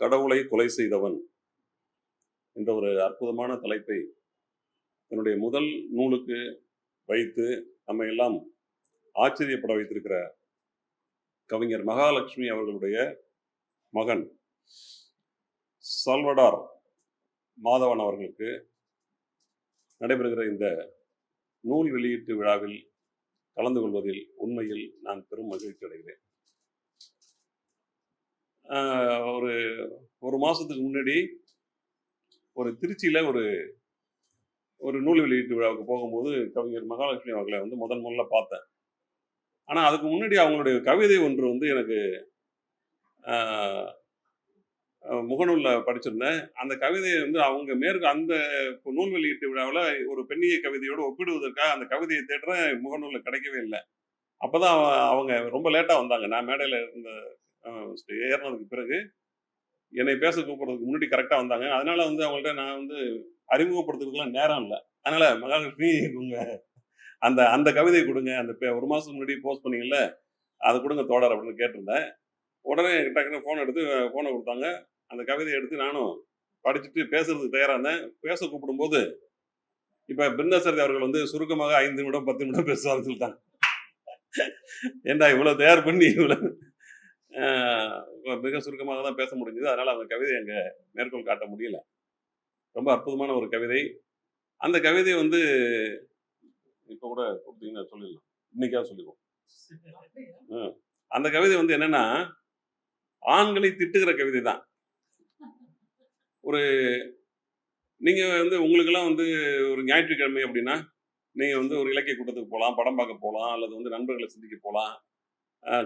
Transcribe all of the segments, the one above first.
கடவுளை கொலை செய்தவன் என்ற ஒரு அற்புதமான தலைப்பை என்னுடைய முதல் நூலுக்கு வைத்து நம்ம எல்லாம் ஆச்சரியப்பட வைத்திருக்கிற கவிஞர் மகாலட்சுமி அவர்களுடைய மகன் சல்வடார் மாதவன் அவர்களுக்கு நடைபெறுகிற இந்த நூல் வெளியீட்டு விழாவில் கலந்து கொள்வதில் உண்மையில் நான் பெரும் மகிழ்ச்சி அடைகிறேன். ஒரு ஒரு மாதத்துக்கு முன்னாடி ஒரு திருச்சியில் ஒரு ஒரு நூல் வெளியீட்டு விழாவுக்கு போகும்போது கவிஞர் மகாலட்சுமி அவர்களை வந்து முதன் முதல்ல பார்த்தேன். ஆனால் அதுக்கு முன்னாடி அவங்களுடைய கவிதை ஒன்று வந்து எனக்கு முகநூலில் படிச்சிருந்தேன். அந்த கவிதையை வந்து அவங்க மேற்கு அந்த நூல் வெளியீட்டு விழாவில் ஒரு பெண்ணிய கவிதையோடு ஒப்பிடுவதற்காக அந்த கவிதையை தேடுறேன். முகநூலில் கிடைக்கவே இல்லை. அப்போ தான் அவங்க ரொம்ப லேட்டாக வந்தாங்க. நான் மேடையில் இருந்த ஏறினதுக்கு பிறகு என்னை பேச கூப்பிடுறதுக்கு முன்னாடி கரெக்டாக வந்தாங்க. அதனால வந்து அவங்கள்ட்ட நான் வந்து அறிமுகப்படுத்துறதுக்குலாம் நேரம் இல்லை. அதனால மகாலட்சுமி உங்க அந்த அந்த கவிதை கொடுங்க. அந்த பே- ஒரு மாதத்துக்கு முன்னாடி போஸ்ட் பண்ணீங்கல்ல அதை கொடுங்க தோடர் அப்படின்னு கேட்டிருந்தேன். உடனே டக்குன்னு ஃபோன் எடுத்து ஃபோனை கொடுத்தாங்க. அந்த கவிதையை எடுத்து நானும் படிச்சுட்டு பேசுறதுக்கு தயாராக இருந்தேன். பேச கூப்பிடும்போது இப்போ பிருந்தாசரதி அவர்கள் வந்து சுருக்கமாக ஐந்து நிமிடம் பத்து நிமிடம் பேசுவார்னு சொல்லிட்டாங்க. ஏண்டா இவ்வளோ தயார் பண்ணி இவ்வளோ மிக சுருக்கமாக தான் பேச முடிஞ்சது. அதனால அந்த கவிதை அங்க மேற்கோள் காட்ட முடியல. ரொம்ப அற்புதமான ஒரு கவிதை. அந்த கவிதை வந்து இப்ப கூட கொடுத்தீங்கன்னா சொல்லிடலாம். இன்னைக்காவது சொல்லிடுவோம். ம். அந்த கவிதை வந்து என்னன்னா ஆண்களை திட்டுகிற கவிதை தான் ஒரு நீங்க வந்து உங்களுக்கெல்லாம் வந்து ஒரு ஞாயிற்றுக்கிழமை அப்படின்னா நீங்க வந்து ஒரு இலக்கிய கூட்டத்துக்கு போகலாம் படம் பார்க்க போகலாம் அல்லது வந்து நண்பர்களை சந்திக்க போகலாம்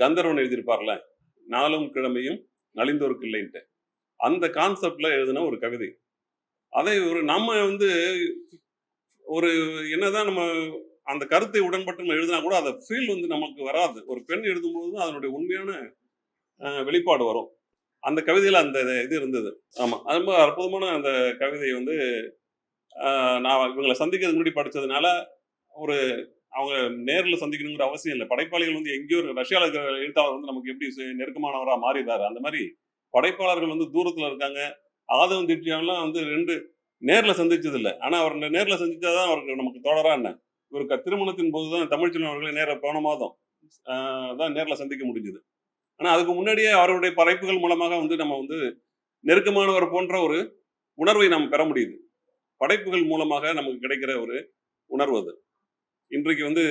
கந்தர்வன் எழுதியிருப்பார்ல? நாளும் கிழமையும் நலிந்தோருக்கு இல்லைன்ட்டு. அந்த கான்செப்ட்ல எழுதின ஒரு கவிதை. அதை ஒரு நம்ம வந்து ஒரு என்னதான் நம்ம அந்த கருத்தை உடன்பட்டு நம்ம எழுதினா கூட அதை ஃபீல் வந்து நமக்கு வராது. ஒரு பெண் எழுதும்போது தான் அதனுடைய உண்மையான வெளிப்பாடு வரும். அந்த கவிதையில் அந்த இது இருந்தது. ஆமாம் அது ரொம்ப அற்புதமான அந்த கவிதையை வந்து நான் இவங்களை சந்திக்கிறதுக்கு முன்னாடி படிச்சதுனால ஒரு அவங்க நேரில் சந்திக்கணுங்கிற அவசியம் இல்லை. படைப்பாளிகள் வந்து எங்கேயோ ஒரு ரஷ்யாவில் இருக்கிற எழுத்தாளர் வந்து நமக்கு எப்படி நெருக்கமானவராக மாறிடுறாரு. அந்த மாதிரி படைப்பாளர்கள் வந்து தூரத்துல இருக்காங்க. ஆதவன் திட்டியாலாம் வந்து ரெண்டு நேர்ல சந்திச்சது இல்லை ஆனா அவர் நேரில் நேர்ல சந்திச்சாதான் அவருக்கு நமக்கு தொடரா என்ன? ஒரு க- திருமணத்தின் போது தான் தமிழ்ச்செல்வன் அவர்களை நேர போன மாதம் ஆஹ் தான் நேர்ல சந்திக்க முடிஞ்சது. ஆனா அதுக்கு முன்னாடியே அவருடைய படைப்புகள் மூலமாக வந்து நம்ம வந்து நெருக்கமானவர் போன்ற ஒரு உணர்வை நாம் பெற முடியுது. படைப்புகள் மூலமாக நமக்கு கிடைக்கிற ஒரு உணர்வு அது. இன்றைக்கு வந்து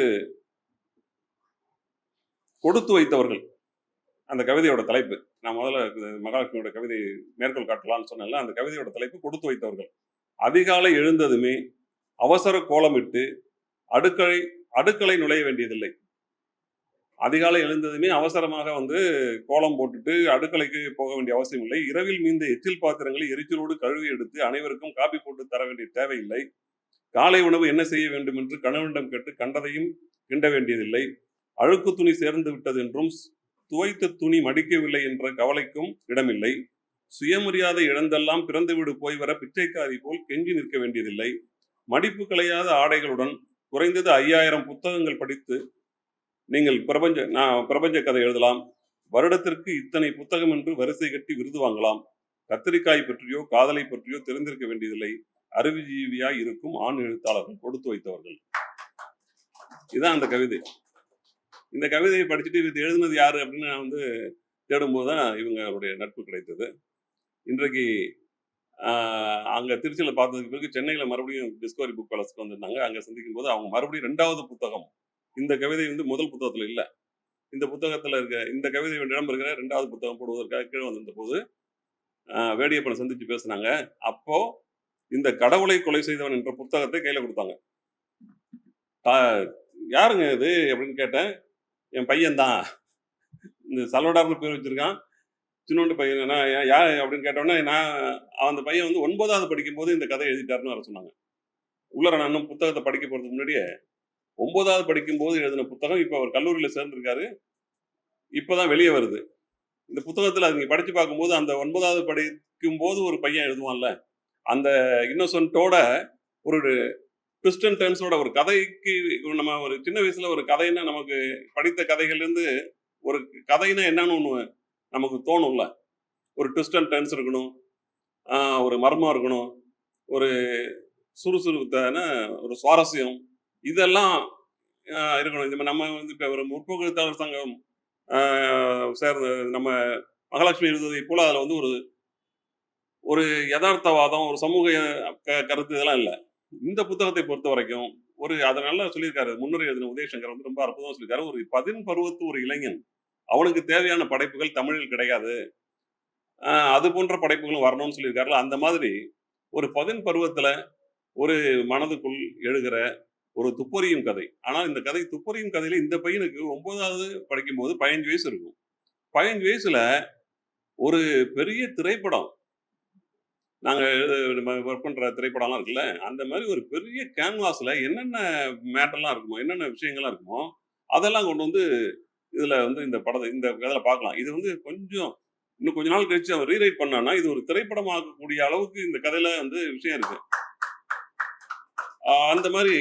கொடுத்து வைத்தவர்கள். அந்த கவிதையோட தலைப்பு. நான் முதல்ல மகாலட்சுமியோட கவிதை மேற்கோள் காட்டலாம்னு சொன்னல அந்த கவிதையோட தலைப்பு கொடுத்து வைத்தவர்கள். அதிகாலை எழுந்ததுமே அவசர கோலமிட்டு அடுக்களை அடுக்களை நுழைய வேண்டியதில்லை. அதிகாலை எழுந்ததுமே அவசரமாக வந்து கோலம் போட்டுட்டு அடுக்கலைக்கு போக வேண்டிய அவசியம் இல்லை. இரவில் மீந்த எச்சில் பாத்திரங்களை எரிச்சலோடு கழுவி எடுத்து அனைவருக்கும் காப்பி போட்டு தர வேண்டிய தேவையில்லை. காலை உணவு என்ன செய்ய வேண்டும் என்று கணவனிடம் கேட்டு கண்டதையும் கிண்ட வேண்டியதில்லை. அழுக்கு துணி சேர்ந்து விட்டது என்றும் துவைத்த துணி மடிக்கவில்லை என்ற கவலைக்கும் இடமில்லை. சுயமரியாதை இழந்தெல்லாம் பிறந்து வீடு போய் வர பிச்சைக்காரி போல் கெஞ்சி நிற்க வேண்டியதில்லை. மடிப்பு கலையாத ஆடைகளுடன் குறைந்தது ஐயாயிரம் புத்தகங்கள் படித்து நீங்கள் பிரபஞ்ச நான் பிரபஞ்ச கதை எழுதலாம். வருடத்திற்கு இத்தனை புத்தகம் என்று வரிசை கட்டி விருது வாங்கலாம். கத்திரிக்காய் பற்றியோ காதலை பற்றியோ தெரிந்திருக்க வேண்டியதில்லை. அறிவுஜீவியாய் இருக்கும் ஆண் எழுத்தாளர்கள் கொடுத்து வைத்தவர்கள். இதுதான் அந்த கவிதை. இந்த கவிதையை படிச்சுட்டு இது எழுதுனது யாரு அப்படின்னு நான் வந்து தேடும்போது தான் இவங்களுடைய நட்பு கிடைத்தது. இன்றைக்கு அங்கே திருச்சியில் பார்த்ததுக்கு பிறகு சென்னையில் மறுபடியும் டிஸ்கவரி புக் பேலஸ்க்கு வந்திருந்தாங்க. அங்கே சந்திக்கும் போது அவங்க மறுபடியும் ரெண்டாவது புத்தகம் இந்த கவிதை வந்து முதல் புத்தகத்தில் இல்லை. இந்த புத்தகத்தில் இருக்க இந்த கவிதை இடம் இருக்கிற ரெண்டாவது புத்தகம் போடுவதற்காக கீழே வந்திருந்த போது வேடியப்பனை சந்திச்சு பேசுனாங்க. அப்போது இந்த கடவுளை கொலை செய்தவன் என்ற புத்தகத்தை கையில கொடுத்தாங்க. யாருங்க இது அப்படின்னு கேட்டேன். என் பையன் தான். இந்த சல்வடார்னு பேர் வச்சிருக்கான். சின்னோண்டு பையன் நான் யார் அப்படின்னு கேட்டோன்னே நான் அந்த பையன் வந்து ஒன்பதாவது படிக்கும்போது இந்த கதை எழுதிட்டாருன்னு வர சொன்னாங்க. உள்ளர நான் இன்னும் புத்தகத்தை படிக்க போறதுக்கு முன்னாடியே ஒன்பதாவது படிக்கும்போது எழுதின புத்தகம் இப்போ அவர் கல்லூரியில சேர்ந்திருக்காரு. இப்போதான் வெளியே வருது. இந்த புத்தகத்தில் அது நீங்கள் படித்து பார்க்கும்போது அந்த ஒன்பதாவது படிக்கும் போது ஒரு பையன் எழுதுவான்ல அந்த இன்னோசன்ட்டோட ஒரு ட்விஸ்ட் அண்ட் டர்ன்ஸோட ஒரு கதைக்கு நம்ம ஒரு சின்ன வயசுல ஒரு கதைன்னா நமக்கு படித்த கதைகள்லேருந்து ஒரு கதைனா என்னன்னு ஒன்று நமக்கு தோணும்ல. ஒரு ட்விஸ்ட் அண்ட் டர்ன்ஸ் இருக்கணும். ஒரு மர்மம் இருக்கணும். ஒரு சுறுசுறுத்தான ஒரு சுவாரஸ்யம். இதெல்லாம் இருக்கணும். இந்த மாதிரி நம்ம வந்து இப்போ ஒரு முற்போக்கு எழுத்தாளர் சங்கம் சேர்ந்த நம்ம மகாலட்சுமி இருந்ததை போல் அதில் வந்து ஒரு ஒரு யதார்த்தவாதம் ஒரு சமூக க- கருத்து இதெல்லாம் இல்லை. இந்த புத்தகத்தை பொறுத்த வரைக்கும் ஒரு அதை நல்லா சொல்லியிருக்காரு முன்னுரை எழுதின உதயசங்கர் வந்து ரொம்ப அற்புதமாக சொல்லியிருக்காரு. ஒரு பதின் பருவத்து ஒரு இளைஞன் அவனுக்கு தேவையான படைப்புகள் தமிழில் கிடையாது. ஆஹ் அது போன்ற படைப்புகளும் வரணும்னு சொல்லியிருக்காருல அந்த மாதிரி ஒரு பதின் பருவத்துல ஒரு மனதுக்குள் எழுகிற ஒரு துப்பறியும் கதை. ஆனால் இந்த கதை துப்பறியும் கதையில இந்த பையனுக்கு ஒன்பதாவது படிக்கும் போது பதினஞ்சு வயசு இருக்கும். பதினஞ்சு வயசுல ஒரு பெரிய திரைப்படம் நாங்க ஒர்க் பண்ற திரைப்படம்லாம் இருக்குல்ல அந்த மாதிரி ஒரு பெரிய கேன்வாஸ்ல என்னென்ன மேட்டர்லாம் இருக்குமோ என்னென்ன விஷயங்கள்லாம் இருக்குமோ அதெல்லாம் கொண்டு வந்து இதில் வந்து இந்த படத்தை இந்த கதையில பார்க்கலாம். இது வந்து கொஞ்சம் இன்னும் கொஞ்ச நாள் கழிச்சு அவன் ரீரைட் பண்ணான்னா இது ஒரு திரைப்படமாக்கக்கூடிய அளவுக்கு இந்த கதையில வந்து விஷயம் இருக்கு. அந்த மாதிரி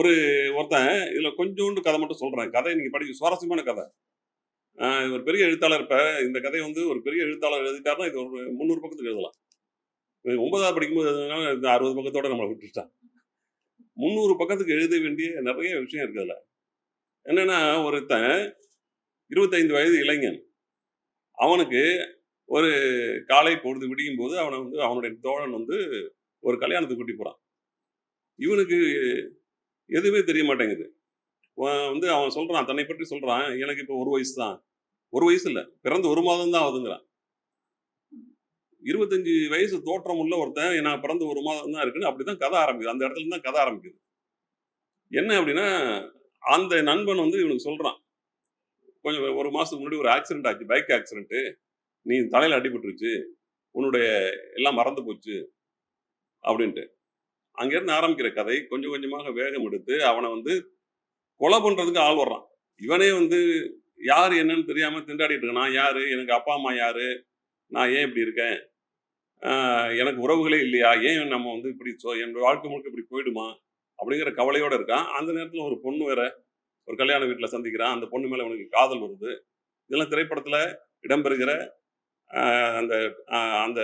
ஒரு ஒருத்தன் இதுல கொஞ்சோண்டு கதை மட்டும் சொல்றேன். கதை நீங்கள் படிக்க சுவாரஸ்யமான கதை. ஆஹ் ஒரு பெரிய எழுத்தாளர் இப்போ இந்த கதையை வந்து ஒரு பெரிய எழுத்தாளர் எழுதிட்டாருன்னா இது ஒரு முந்நூறு பக்கத்துக்கு எழுதலாம். ஒன்பதாவது படிக்கும்போது இந்த அறுபது பக்கத்தோட நம்மளை விட்டுட்டான் முந்நூறு பக்கத்துக்கு எழுத வேண்டிய நிறைய விஷயம் இருக்கு அதுல. என்னன்னா ஒருத்தன் இருபத்தைந்து வயது இளைஞன். அவனுக்கு ஒரு காலை பொழுது விடியும் போது அவனை வந்து அவனுடைய தோழன் வந்து ஒரு கல்யாணத்துக்கு கூட்டி போகிறான் இவனுக்கு எதுவுமே தெரிய மாட்டேங்குது. அவன் வந்து அவன் சொல்கிறான் தன்னை பற்றி சொல்கிறான் எனக்கு இப்போ ஒரு வயசு தான். ஒரு வயசு இல்லை பிறந்து ஒரு மாதம் தான் ஆகுதுங்கிறான். இருபத்தஞ்சு வயசு தோற்றம் உள்ள ஒருத்தன் நான் பிறந்து ஒரு மாதம் தான் இருக்குன்னு அப்படிதான் கதை ஆரம்பிக்குது. அந்த இடத்துல தான் கதை ஆரம்பிக்குது. என்ன அப்படின்னா அந்த நண்பன் வந்து இவனுக்கு சொல்றான் கொஞ்சம் ஒரு மாசத்துக்கு முன்னாடி ஒரு ஆக்சிடென்ட் ஆச்சு பைக் ஆக்சிடென்ட்டு நீ தலையில அடிபட்டுருச்சு உன்னுடைய எல்லாம் மறந்து போச்சு அப்படின்ட்டு. அங்கேருந்து ஆரம்பிக்கிற கதை கொஞ்சம் கொஞ்சமாக வேகம் எடுத்து அவனை வந்து கொலை பண்றதுக்கு ஆள் வர்றான். இவனே வந்து யார் என்னன்னு தெரியாம திண்டாடிட்டு இருக்கான். நான் யாரு? எனக்கு அப்பா அம்மா யாரு? நான் ஏன் இப்படி இருக்கேன்? எனக்கு உறவுகளே இல்லையா? ஏன் நம்ம வந்து இப்படி சோ என் வாழ்க்கை முழுக்க இப்படி போயிடுமா? அப்படிங்கிற கவலையோடு இருக்கான். அந்த நேரத்தில் ஒரு பொண்ணு வேற ஒரு கல்யாண வீட்டில் சந்திக்கிறான் அந்த பொண்ணு மேலே அவனுக்கு காதல் வருது. இதெல்லாம் திரைப்படத்தில் இடம்பெறுகிற அந்த அந்த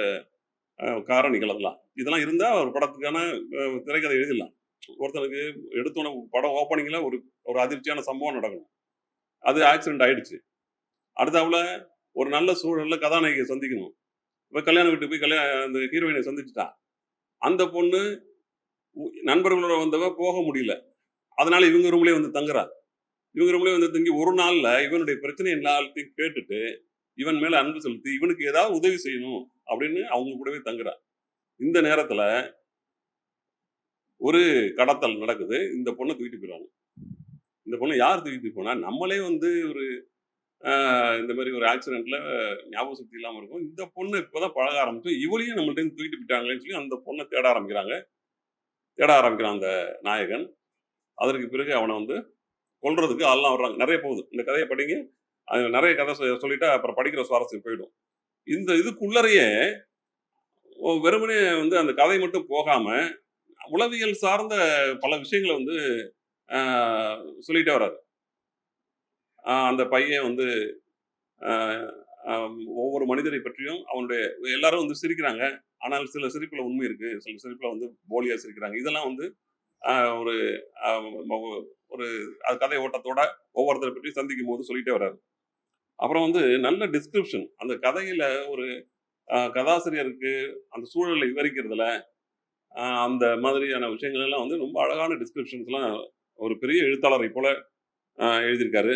காரணிகள் அதெல்லாம். இதெல்லாம் இருந்தால் ஒரு படத்துக்கான திரைக்கதை எழுதிடலாம். ஒருத்தனுக்கு எடுத்தோன்னே படம் ஓப்பனிங்கில் ஒரு ஒரு அதிர்ச்சியான சம்பவம் நடக்கணும் அது ஆக்சிடென்ட் ஆயிடுச்சு. அடுத்தாவில் ஒரு நல்ல சூழலில் கதாநாயகியை சந்திக்கணும். இப்போ கல்யாணம் வீட்டுக்கு போய் கல்யாணம் அந்த ஹீரோயினை சந்திச்சுட்டான் அந்த பொண்ணு நண்பர்களோட வந்தவ போக முடியல. அதனால இவங்க ரூம்லேயே வந்து தங்குறா. இவங்க ரூம்லேயே வந்து தங்கி ஒரு நாள்ல இவனுடைய பிரச்சனை எல்லாத்தையும் கேட்டுட்டு இவன் மேலே அன்பு செலுத்தி இவனுக்கு ஏதாவது உதவி செய்யணும் அப்படின்னு அவங்க கூடவே தங்குறா. இந்த நேரத்துல ஒரு கடத்தல் நடக்குது. இந்த பொண்ணை தூக்கிட்டு போயிடுவாங்க. இந்த பொண்ணை யார் தூக்கிட்டு போனா நம்மளே வந்து ஒரு இந்த மாதிரி ஒரு ஆக்சிடென்ட்ல ஞாபக சக்தி இல்லாமல் இருக்கும். இந்த பொண்ணு இப்போதான் பழக ஆரம்பிச்சோம் இவளையும் நம்மள்ட்ட இருந்து தூக்கிட்டு போயிட்டாங்களேன்னு சொல்லி அந்த பொண்ணை தேட ஆரம்பிக்கிறாங்க. தேட ஆரம்பிக்கிறான் அந்த நாயகன் அதற்கு பிறகு அவனை வந்து கொள்றதுக்கு ஆள்லாம் வர்றாங்க. நிறைய போகுது. இந்த கதையை படிங்க. அது நிறைய கதை சொ- சொல்லிட்டா அப்புறம் படிக்கிற சுவாரஸ்யம் போயிடும். இந்த இதுக்குள்ளறையே வெறுமனே வந்து அந்த கதை மட்டும் போகாம உளவியல் சார்ந்த பல விஷயங்களை வந்து சொல்லிட்டே வராது அந்த பையன் வந்து ஒவ்வொரு மனிதரை பற்றியும் அவனுடைய எல்லாரும் வந்து சிரிக்கிறாங்க. ஆனால் சில சிரிப்பில் உண்மை இருக்கு. சில சிரிப்பில் வந்து போலியா சிரிக்கிறாங்க. இதெல்லாம் வந்து ஒரு ஒரு அது கதை ஓட்டத்தோட ஒவ்வொருத்தரை பற்றி சந்திக்கும் போது சொல்லிட்டே வர்றாரு. அப்புறம் வந்து நல்ல டிஸ்கிரிப்ஷன் அந்த கதையில ஒரு கதாசிரியருக்கு அந்த சூழலை விவரிக்கிறதுல அந்த மாதிரியான விஷயங்கள் எல்லாம் வந்து ரொம்ப அழகான டிஸ்கிரிப்ஷன்ஸ்லாம் ஒரு பெரிய எழுத்தாளரை போல எழுதியிருக்காரு.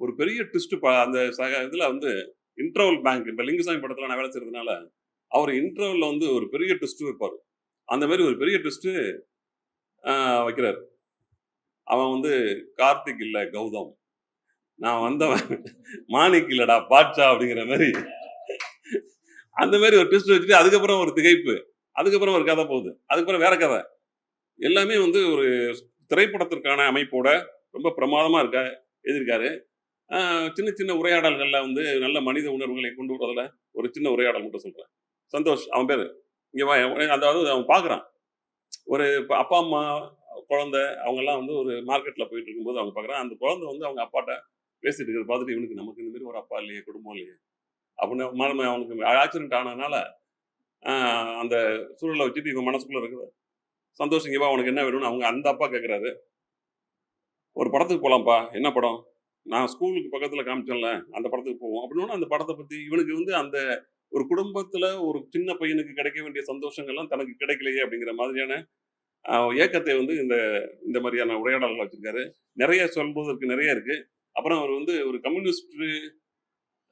ஒரு பெரிய ட்விஸ்ட் அந்த சக வந்து இன்டர்வல் பேங்க் இப்போ லிங்குசாமி படத்துல நான் வேலை செய்கிறதுனால அவர் இன்டர்வலில் வந்து ஒரு பெரிய ட்விஸ்ட் வைப்பார். அந்த மாதிரி ஒரு பெரிய ட்விஸ்ட்டு வைக்கிறார். அவன் வந்து கார்த்திக் இல்லை கௌதம். நான் வந்தவன் மாணிக் இல்லடா பாட்ஷா அப்படிங்கிற மாதிரி. அந்த மாதிரி ஒரு ட்விஸ்ட் வச்சுட்டு அதுக்கப்புறம் ஒரு திகைப்பு. அதுக்கப்புறம் ஒரு கதை போகுது. அதுக்கப்புறம் வேற கதை. எல்லாமே வந்து ஒரு திரைப்படத்திற்கான அமைப்போட ரொம்ப பிரமாதமாக இருக்க எழுதியிருக்காரு. சின்ன சின்ன உரையாடல்கள்ல வந்து நல்ல மனித உணர்வுகளை கொண்டு வரதுல ஒரு சின்ன உரையாடல் மட்டும் சொல்றேன். சந்தோஷ் அவன் பேரு. இங்க வா அதாவது அவன் பாக்குறான். ஒரு அப்பா அம்மா குழந்தை அவங்க எல்லாம் வந்து ஒரு மார்க்கெட்ல போயிட்டு இருக்கும்போது அவங்க பாக்குறான். அந்த குழந்தை வந்து அவங்க அப்பாட்ட பேசிட்டு இருக்கிற பார்த்துட்டு இவனுக்கு நமக்கு இந்த மாதிரி ஒரு அப்பா இல்லையே குடும்பம் இல்லையே. அப்படின்னு மனம் அவனுக்கு ஆக்சிடென்ட் ஆனதுனால அந்த சூழலை வச்சுட்டு இவன் மனசுக்குள்ள இருக்குது. சந்தோஷ் இங்கே உனக்கு என்ன வேணும்னு அவங்க அந்த அப்பா கேட்குறாரு ஒரு படத்துக்கு போகலாம்ப்பா என்ன படம்? நான் ஸ்கூலுக்கு பக்கத்தில் காமிச்சேன்ல அந்த படத்துக்கு போவோம். அப்படின்னு அந்த படத்தை பற்றி இவனுக்கு வந்து அந்த ஒரு குடும்பத்தில் ஒரு சின்ன பையனுக்கு கிடைக்க வேண்டிய சந்தோஷங்கள்லாம் தனக்கு கிடைக்கலையே அப்படிங்கிற மாதிரியான ஏக்கத்தை வந்து இந்த இந்த மாதிரியான உரையாடல்கள் வச்சுருக்காரு. நிறைய சொல்வதற்கு நிறைய இருக்குது அப்புறம் அவர் வந்து ஒரு கம்யூனிஸ்ட்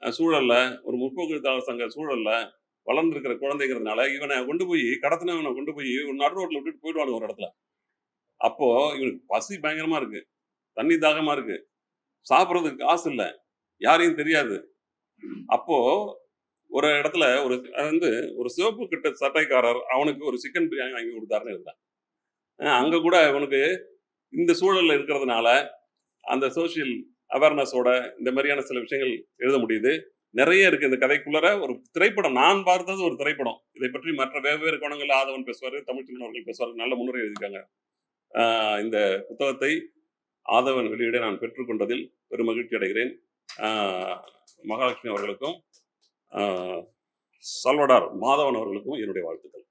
சூழலில் சூழல்ல ஒரு முற்போக்குத்தாளர் சங்க சூழலில் வளர்ந்துருக்கிற குழந்தைங்கிறதுனால இவனை கொண்டு போய் கடத்தினவனை கொண்டு போய் ஒரு நடு ரோட்டில் விட்டுட்டு போயிடுவாங்க ஒரு இடத்துல. அப்போது இவனுக்கு பசி பயங்கரமாக இருக்கு. தண்ணி தாகமாக இருக்குது சாப்பிட்றதுக்கு காசு இல்லை. யாரையும் தெரியாது. அப்போ ஒரு இடத்துல ஒரு அது வந்து ஒரு சிவப்பு கிட்ட சட்டைக்காரர் அவனுக்கு ஒரு சிக்கன் பிரியாணி வாங்கி கொடுத்தாருன்னு இருந்தான் அங்கே கூட அவனுக்கு இந்த சூழலில் இருக்கிறதுனால அந்த சோஷியல் அவேர்னஸோட இந்த மாதிரியான சில விஷயங்கள் எழுத முடியுது. நிறைய இருக்கு. இந்த கதைக்குள்ளர ஒரு திரைப்படம் நான் பார்த்தது ஒரு திரைப்படம். இதை பற்றி மற்ற வெவ்வேறு கோணங்கள் ஆதவன் பேசுவார் தமிழ் அவர்கள் பேசுவார் நல்ல முன்னுரை எழுதியிருக்காங்க. இந்த புத்தகத்தை ஆதவன் வெளியிட நான் பெற்றுக்கொண்டதில் பெரும் மகிழ்ச்சி அடைகிறேன் மகாலட்சுமி அவர்களுக்கும் சல்வடார் மாதவன் அவர்களுக்கும் என்னுடைய வாழ்த்துக்கள்.